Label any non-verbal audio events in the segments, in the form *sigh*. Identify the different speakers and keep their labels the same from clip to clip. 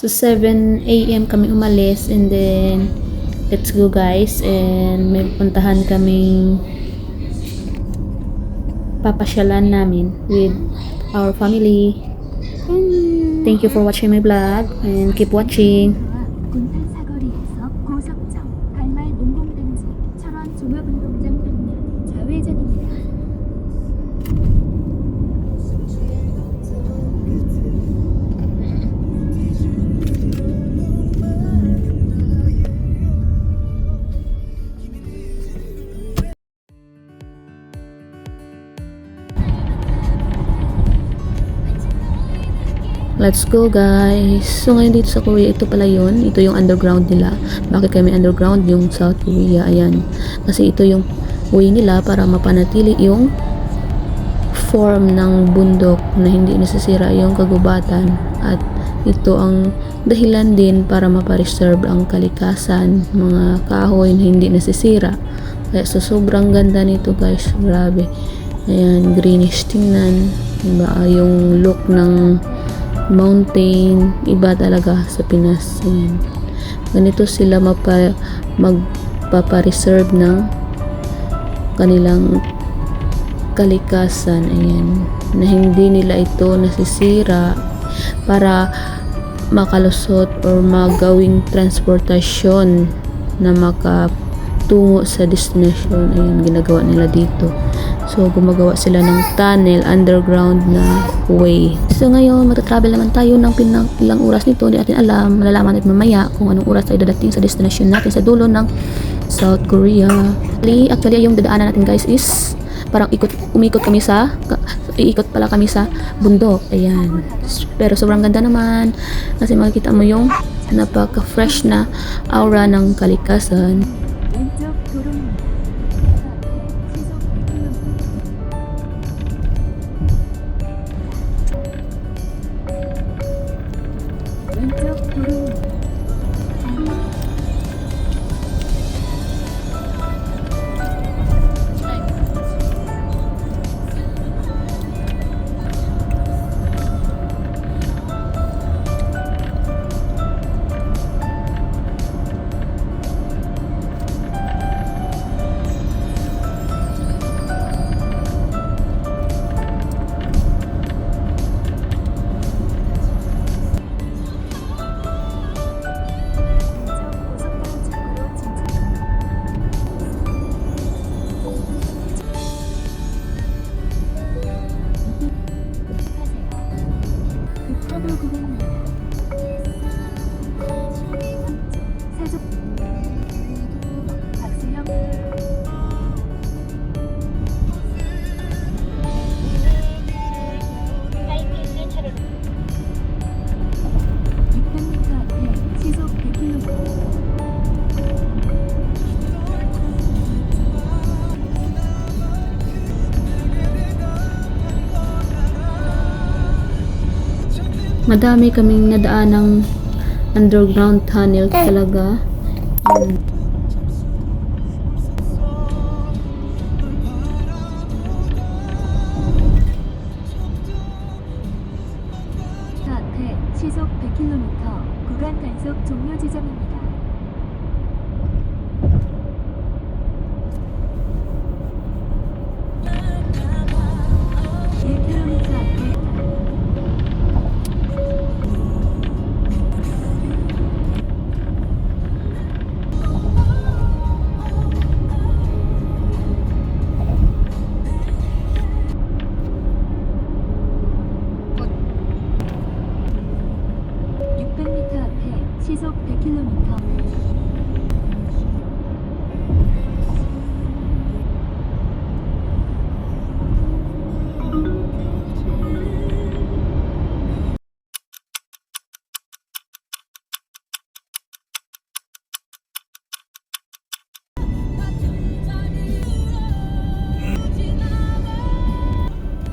Speaker 1: So 7 a.m. kami umalis and then let's go guys and may puntahan kaming papasyalan namin with our family. Thank you for watching my vlog and keep watching. Let's go guys! So ngayon dito sa Korea, ito pala yon Ito yung underground nila. Bakit kami underground? Yung South Korea, ayan. Kasi ito yung way nila para mapanatili yung form ng bundok na hindi nasisira yung kagubatan. At ito ang dahilan din para mapareserve ang kalikasan, mga kahoy na hindi nasisira. Kaya so sobrang ganda nito guys, grabe. Ayan, greenish tingnan. Diba? Yung look ng mountain, iba talaga sa Pinas. Ayan. Ganito sila mapa, magpapareserve ng kanilang kalikasan. Ayan. Na hindi nila ito nasisira para makalusot or magawing transportasyon na makatungo sa destination. Ayan, ginagawa nila dito. So, gumagawa sila ng tunnel, underground na way. So, ngayon, matatravel naman tayo ng pinang ilang oras nito. Hindi natin alam. Malalaman natin mamaya kung anong oras tayo dadating sa destination natin sa dulo ng South Korea. Actually, actually yung dadaanan natin guys is parang ikot, umikot kami sa, iikot pala kami sa bundok. Ayan. Pero sobrang ganda naman. Kasi makikita mo yung napaka-fresh na aura ng kalikasan. Madami kaming nadaan ng underground tunnel talaga.
Speaker 2: 앞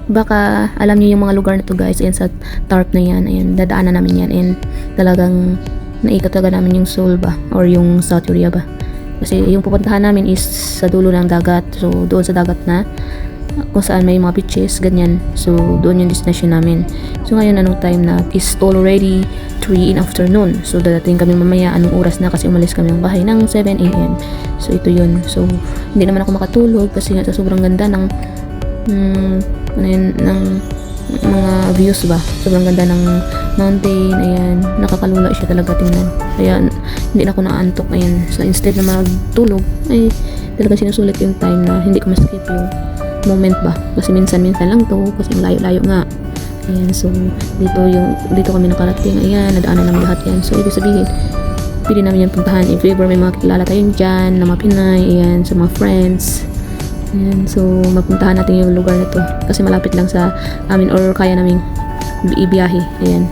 Speaker 1: Baka alam niyo yung mga lugar na to guys. Ayan sa tarp na yan. Ayan, dadaanan namin yan. And talagang naikot talaga namin yung Seoul ba? Or yung South Korea ba? Kasi yung pupuntahan namin is sa dulo ng dagat. So doon sa dagat na kung saan may mga beaches, ganyan. So, doon yung destination namin. So, ngayon, anong time na is already 3 in afternoon. So, dadating kami mamaya anong oras na kasi umalis kami ng bahay ng 7 a.m. So, ito yun. So, hindi naman ako makatulog kasi nga sa sobrang ganda ng mm, ano yun, ng mga views ba. Sobrang ganda ng mountain. Ayan, nakakalula siya talaga tingnan. Kaya, hindi na ako naantok. Ayan, so instead na magtulog, ay talaga sinusulit yung time na hindi ko ma-skip yung moment ba. Kasi minsan-minsan lang to, kasi layo-layo nga. Ayan, so dito yung dito kami nakarating. Ayan, nadaanan namin lahat yan. So ibig sabihin, pwede namin yung puntahan if ever may mga kilala tayong dyan, na mga Pinay, ayan, sa mga friends. Ayan, so mapuntahan natin yung lugar na to. Kasi malapit lang sa amin or kaya naming ibiyahe. Ayan.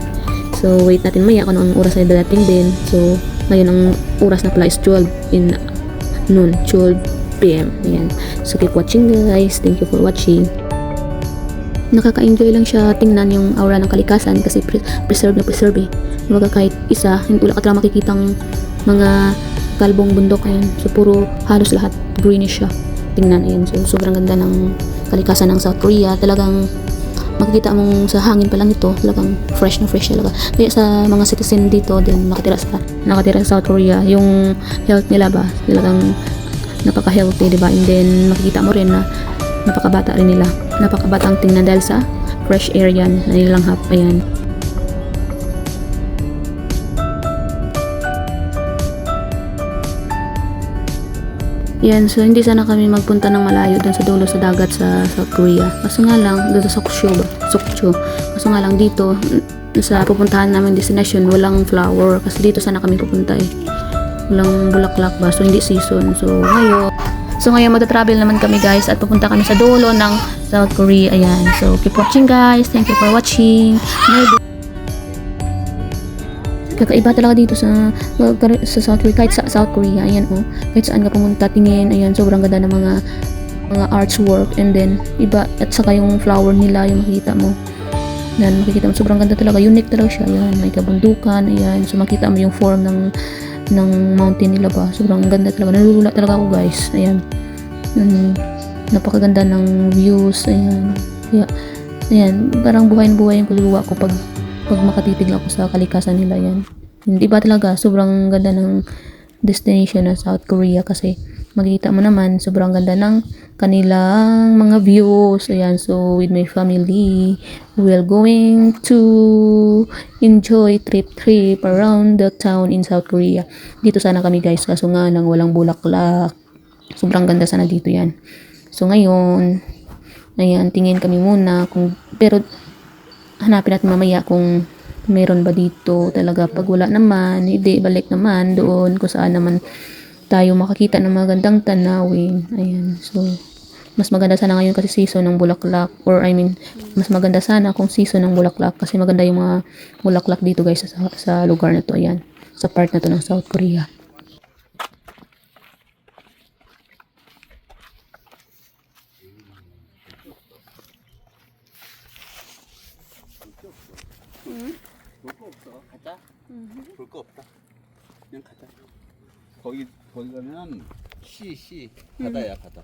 Speaker 1: So wait natin maya kung anong oras na dadating din. So ngayon ang oras na pala is 12 in noon, 12 p.m. Ayan. So keep watching guys. Thank you for watching. Nakaka-enjoy lang siya tingnan yung aura ng kalikasan kasi pre- preserve na preserve eh. Kumbaga kahit isa, hindi wala ka talaga makikitang mga kalbong bundok ayan. So puro halos lahat greenish siya. Tingnan ayan. So sobrang ganda ng kalikasan ng South Korea. Talagang makikita mong sa hangin pa lang ito, talagang fresh na fresh talaga. Kaya sa mga citizen dito din nakatira sa nakatira sa South Korea, yung health nila ba, talagang napaka-healthy, di ba? And then makikita mo rin na napakabata rin nila. Napakabatang tingnan dahil sa fresh air yan na nilanghap. Ayan. Yan, so hindi sana kami magpunta ng malayo dun sa dulo sa dagat sa South Korea. Kaso nga lang, dun sa Sokcho? Sokcho. Kaso nga lang dito, sa pupuntahan namin destination, walang flower. Kasi dito sana kami pupunta eh. Walang bulaklak ba? So hindi season. So ngayon, so ngayon magta-travel naman kami guys at pupunta kami sa dulo ng South Korea. Ayan. So keep watching guys. Thank you for watching. Maybe kakaiba talaga dito sa sa South Korea. Kahit sa South Korea ayan oh. Kahit saan ka pumunta tingin ayan sobrang ganda ng mga mga artwork and then iba at saka yung flower nila yung makikita mo. Yan makikita mo sobrang ganda talaga. Unique talaga siya yan may kabundukan ayan. So makita mo yung form ng ng mountain nila ba. Sobrang ganda talaga. Nalulula talaga ako guys. Ayan. Yan, napakaganda ng views ayan. Kaya ayan parang buhay na buhay yung kaluluwa ko pag pag makatitig ako sa kalikasan nila yan. Hindi ba talaga sobrang ganda ng destination ng South Korea kasi makikita mo naman sobrang ganda ng kanilang mga views. Ayan, so with my family, we're going to enjoy trip trip around the town in South Korea. Dito sana kami guys, kaso nga lang walang bulaklak. Sobrang ganda sana dito yan. So ngayon, ayan, tingin kami muna kung pero hanapin natin mamaya kung meron ba dito talaga. Pag wala naman hindi balik naman doon kung saan naman tayo makakita ng magandang tanawin. Ayan so mas maganda sana ngayon kasi season ng bulaklak. Or I mean mas maganda sana kung season ng bulaklak kasi maganda yung mga bulaklak dito guys sa, sa lugar na to. Ayan sa part na to ng South Korea
Speaker 3: 거기 거기 가면 시 시. 바다야 바다.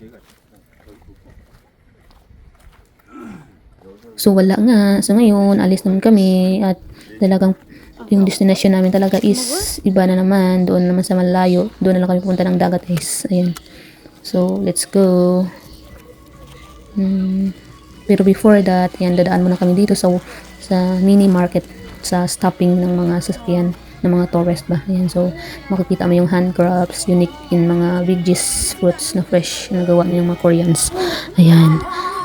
Speaker 3: 여기가 거기 볼거 없다.
Speaker 1: So wala nga. So ngayon, alis naman kami at talagang yung destination namin talaga is iba na naman. Doon naman sa malayo. Doon na lang kami pupunta ng dagat guys. Ayan. So let's go. Hmm. Pero before that, yan, dadaan muna kami dito sa sa mini market sa stopping ng mga sasakyan ng mga tourist ba. Ayan, so makikita mo yung handcrafts, unique in mga veggies, fruits na fresh na gawa ng mga Koreans. Ayan.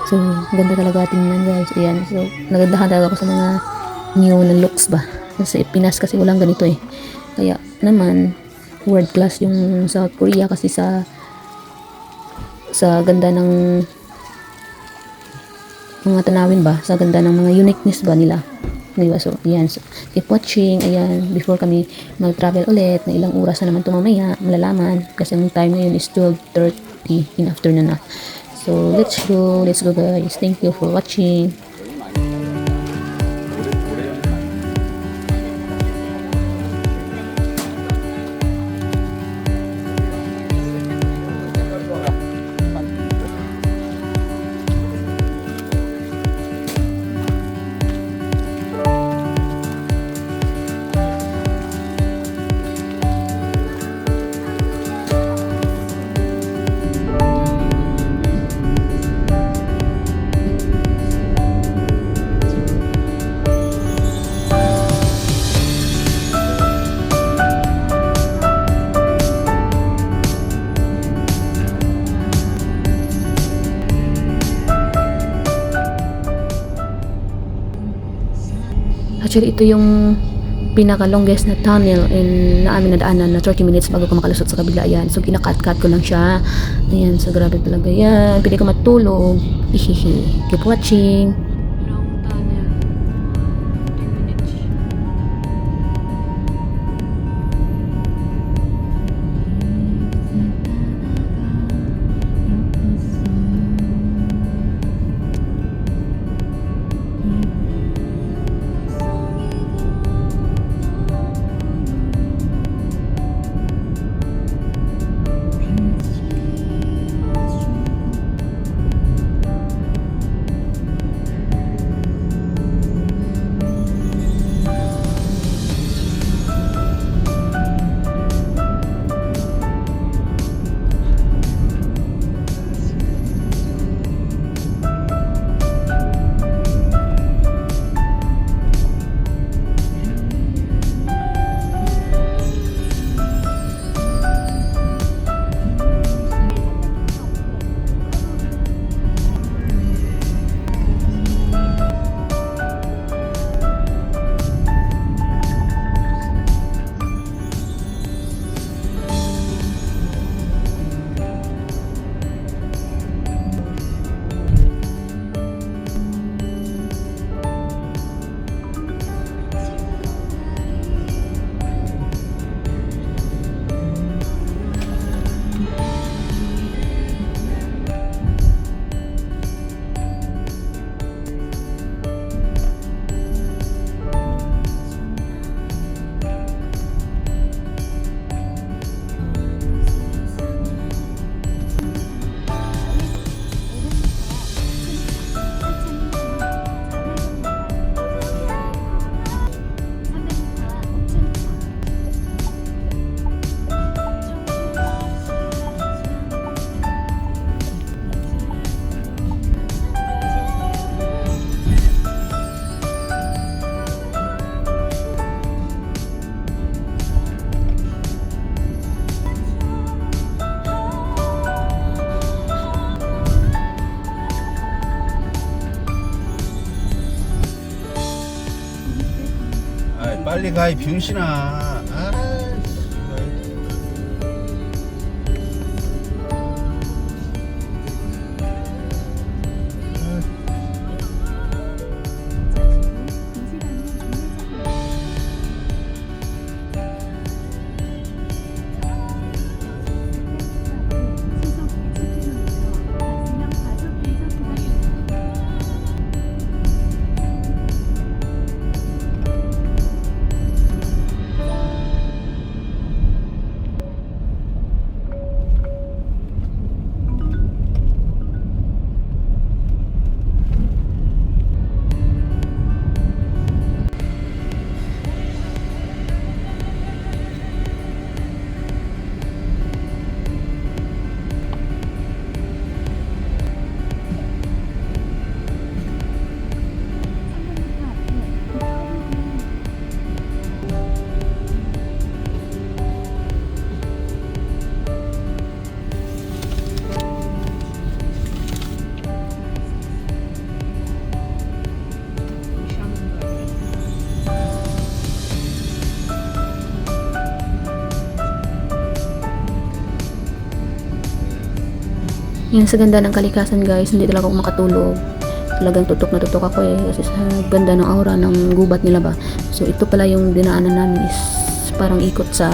Speaker 1: So, ganda talaga tingnan guys. Ayan. So, nagandahan talaga ako sa mga new na looks ba. Kasi Pinas kasi walang ganito eh. Kaya naman, world class yung South Korea kasi sa sa ganda ng mga tanawin ba sa ganda ng mga uniqueness ba nila di so ayan. So, keep watching. Ayan. Before kami mag-travel ulit na ilang oras na naman ito mamaya malalaman. Kasi ang time ngayon is 12.30 in afternoon na. So let's go. Let's go guys. Thank you for watching Actually, ito yung pinaka-longest na tunnel in na amin nadaanan na 30 minutes bago ko makalusot sa kabila. Ayan. So, kinakat-cut ko lang siya. Ayan. So, grabe talaga yan. Pwede ko matulog. Hihihi. Keep watching.
Speaker 3: 빨리 가, 이 병신아.
Speaker 1: Yan sa ganda ng kalikasan guys, hindi talaga ako makatulog. Talagang tutok na tutok ako eh kasi sa ganda ng aura ng gubat nila ba. So ito pala yung dinaanan namin is parang ikot sa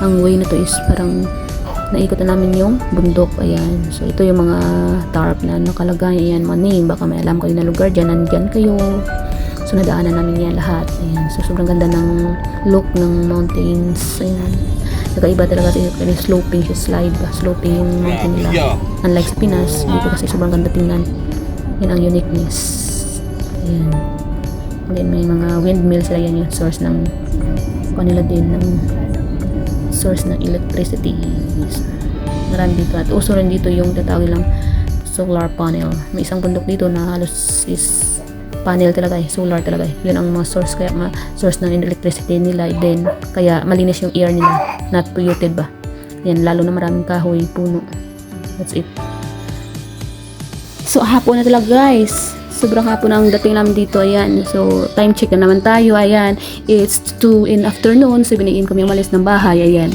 Speaker 1: ang way na to is parang naikot na namin yung bundok. Ayan. So ito yung mga tarp na nakalagay. Ayan, mga name. Baka may alam kayo na lugar dyan. Nandyan kayo. So nadaanan namin yan lahat. Ayan. So sobrang ganda ng look ng mountains. Ayan. Nakaiba talaga kasi kasi sloping siya slide ba. Sloping yung mountain nila.
Speaker 3: 야,
Speaker 1: Unlike sa Pinas, dito kasi sobrang ganda tingnan. Yan ang uniqueness. Ayan. And then may mga windmill sila yan yung source ng kanila din ng source ng electricity. Marami dito. At uso rin dito yung tatawag lang solar panel. May isang bundok dito na halos is panel talaga eh, solar talaga eh. Yun ang mga source kaya mga source ng electricity nila then kaya malinis yung air nila, not polluted ba. Yan lalo na maraming kahoy, puno. That's it. So hapon na talaga guys. So sobrang hapon ang dating namin dito. Ayan. So, time check na naman tayo. Ayan. It's 2 in afternoon. 7 a.m. kami umalis ng bahay. Ayan.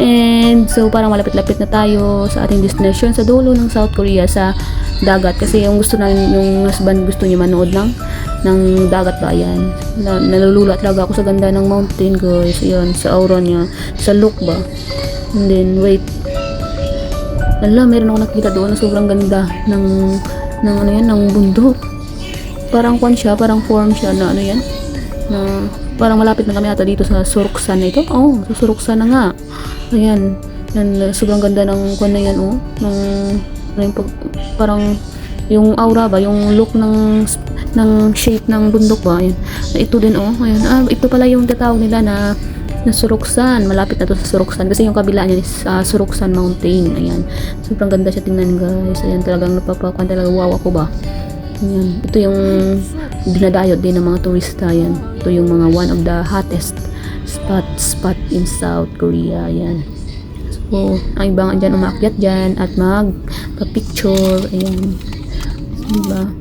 Speaker 1: And so, parang malapit-lapit na tayo sa ating destination sa dulo ng South Korea sa dagat. Kasi yung gusto na yung husband gusto niya manood ng ng dagat ba ayan. Na, nalulula talaga ako sa ganda ng mountain guys. Ayan sa aura niya. Sa look ba. And then wait. Ala meron ako nakita doon na sobrang ganda ng ng ano yan ng bundok. Parang kwan siya parang form siya na ano yan. Na parang malapit na kami ata dito sa Suruksan na ito. Oh sa Suruksan na nga. Ayan. Yan sobrang ganda ng kwan na yan oh. Ng ano yung pag- parang yung aura ba yung look ng ng shape ng bundok ba ayan Na ito din oh ayan ah, ito pala yung tatawag nila na na Suruksan. Malapit na to sa Suruksan. Kasi yung kabila niya is ah, Suruksan Mountain. Ayan. Sobrang ganda siya tingnan guys. Ayan talagang napapakuan talaga wow ako ba. Ayan. Ito yung dinadayot din ng mga turista. Ayan. Ito yung mga one of the hottest spot spot in South Korea. Ayan So, ang ibang dyan umakyat dyan at magpa-picture. Ayan. Diba?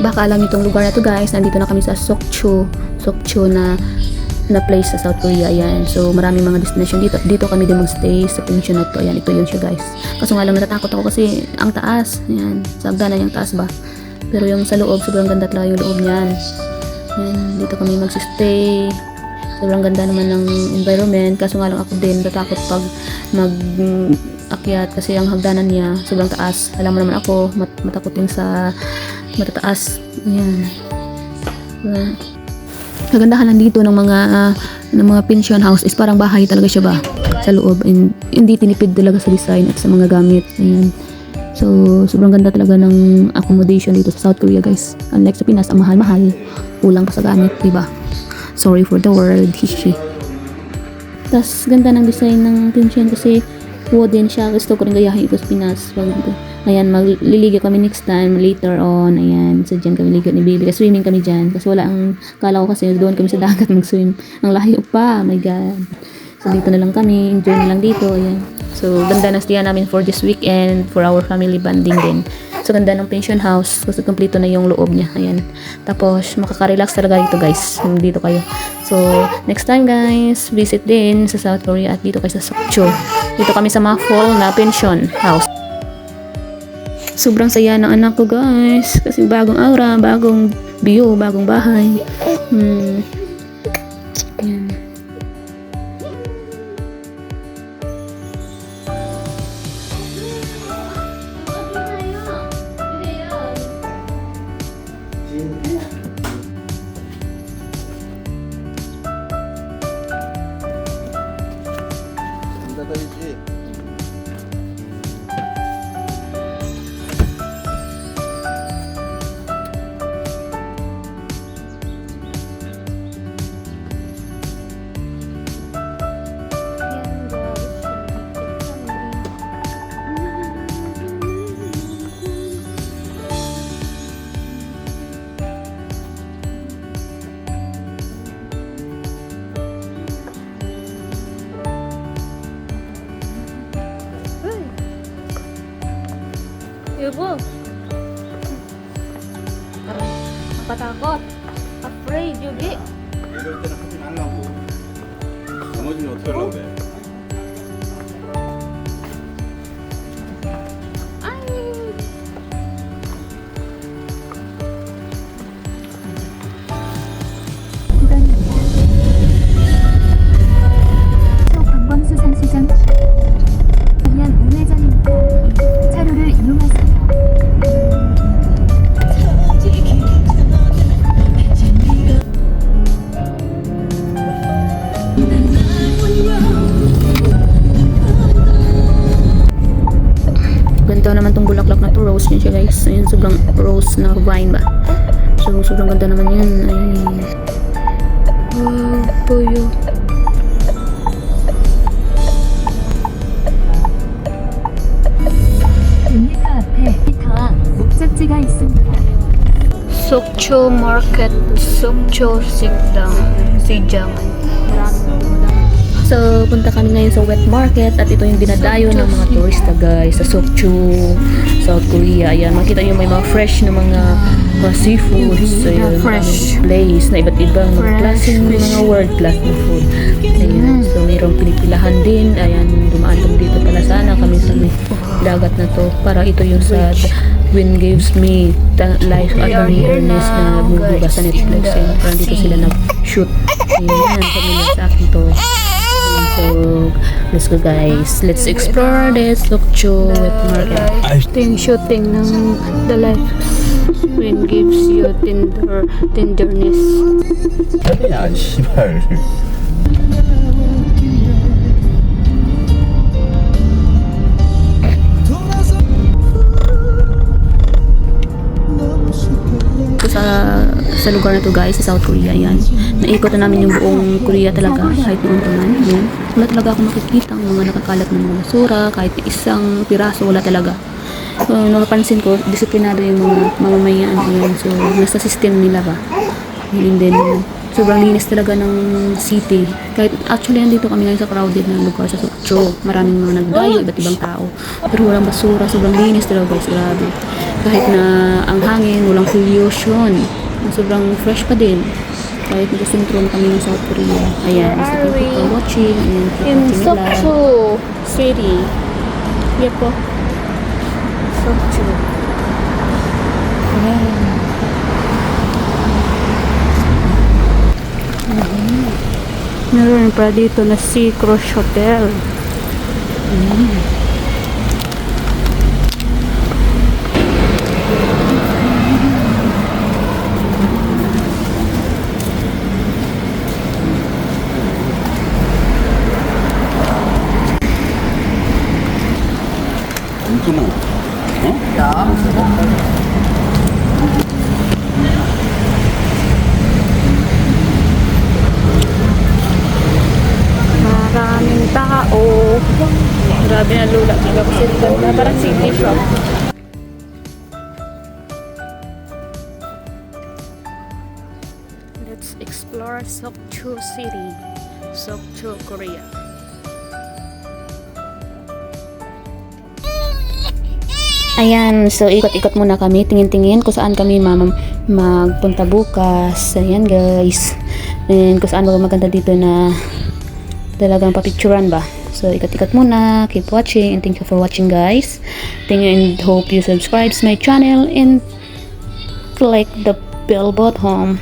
Speaker 1: Baka alam itong lugar na to guys. Nandito na kami sa Sokcho. Sokcho na na place sa South Korea. Ayan. So, maraming mga destination dito. Dito kami din magstay sa pension na to. Ayan, ito yun siya guys. Kaso nga lang natatakot ako kasi ang taas. Ayan. Sa hagdanan yung taas ba. Pero yung sa loob, sobrang ganda talaga yung loob niyan. Ayan, dito kami magsistay. Sobrang ganda naman ng environment. Kaso nga lang ako din natatakot pag mag akyat kasi ang hagdanan niya sobrang taas. Alam mo naman ako, mat matakotin sa matataas. Ayan. Uh, kagandahan lang dito ng mga ah, ng mga pension house is parang bahay talaga siya ba? Sa loob. And hindi tinipid talaga sa design at sa mga gamit. Ayan. So sobrang ganda talaga ng accommodation dito sa South Korea guys. Unlike sa Pinas ang mahal-mahal. Kulang pa sa gamit di ba sorry for the word. *laughs* Hihi tas ganda ng design ng pension kasi wooden siya gusto ko rin gayahin ito sa Pinas pag Ayan, magliligo kami next time, later on. Ayan, so dyan kami ligo ni Baby. Swimming kami dyan. Kasi wala ang, kala ko kasi doon kami sa dagat mag-swim. Ang layo pa, oh my God. So dito na lang kami, enjoy na lang dito. Ayan. So ganda stay namin for this weekend, for our family bonding din. So ganda ng pension house, kasi kompleto na yung loob niya. Ayan. Tapos makaka-relax talaga dito guys, dito kayo. So next time guys, visit din sa South Korea at dito kayo sa Sokcho. Dito kami sa Mafol na pension house. Sobrang saya ng anak ko guys. Kasi bagong aura, bagong view, bagong bahay. Hmm.
Speaker 4: 여보. Nakatakot. Afraid, Yubi.
Speaker 1: Ito naman tong bulaklak na to, rose yun siya guys. Ayun, sobrang rose na vine ba. So, sobrang ganda naman yun. Ay, wow, puyo.
Speaker 4: Sokcho Market, Sokcho Sijang, Sijangan.
Speaker 1: So, punta kami ngayon sa wet market at ito yung dinadayo ng mga turista guys sa Sokcho, South Korea. Ayan, makita nyo may mga fresh na mga mga seafoods. Ayun,
Speaker 4: fresh.
Speaker 1: maraming place na iba't ibang mga klaseng mga world class na food. Ayan, so mayroong pinipilahan din. Ayan, dumaan kami dito pala sana kami sa may dagat na to. Para ito yung sa Wind Gives Me the Life ni
Speaker 4: here
Speaker 1: Ernest na
Speaker 4: the
Speaker 1: Ayan, parang dito sila nag-shoot. Ayan, familiar sa akin to. So, let's go guys. Let's explore this Lokcho wet market.
Speaker 4: Ito yung shooting ng The Life When gives you tender, tenderness.
Speaker 3: Ano yan?
Speaker 1: Shibal. Sa lugar na to guys, sa South Korea yan. Naikot na namin yung buong Korea talaga, kahit noon pa man. Yan. Wala talaga ako makikita ang mga nakakalat ng mga basura, kahit isang piraso, wala talaga. So, napapansin ko, disiplinado yung mga mamamayan yun. So, nasa system nila ba? Yun din. Sobrang linis talaga ng city. Kahit actually, andito kami ngayon sa crowded na lugar sa Sokcho. Maraming mga nagdayo, iba't ibang tao. Pero walang basura, sobrang linis talaga guys, grabe. Kahit na ang hangin, walang pollution. Sobrang fresh pa din. Kahit nasa sentro na kami ng South Korea. Ayan, so
Speaker 4: Are
Speaker 1: thank you for
Speaker 4: we
Speaker 1: watching. Ayan, keep
Speaker 4: In. Sokcho City. Yep po. Sokcho. Meron pa dito na Sea Cruise Hotel.
Speaker 3: 엄
Speaker 1: Ayan, so ikot-ikot muna kami, tingin-tingin kung saan kami mam magpunta bukas. Ayan guys. And kung saan maganda dito na talagang papicturan ba. So ikot-ikot muna, keep watching and thank you for watching guys. Thank you and hope you subscribe to my channel and click the bell button.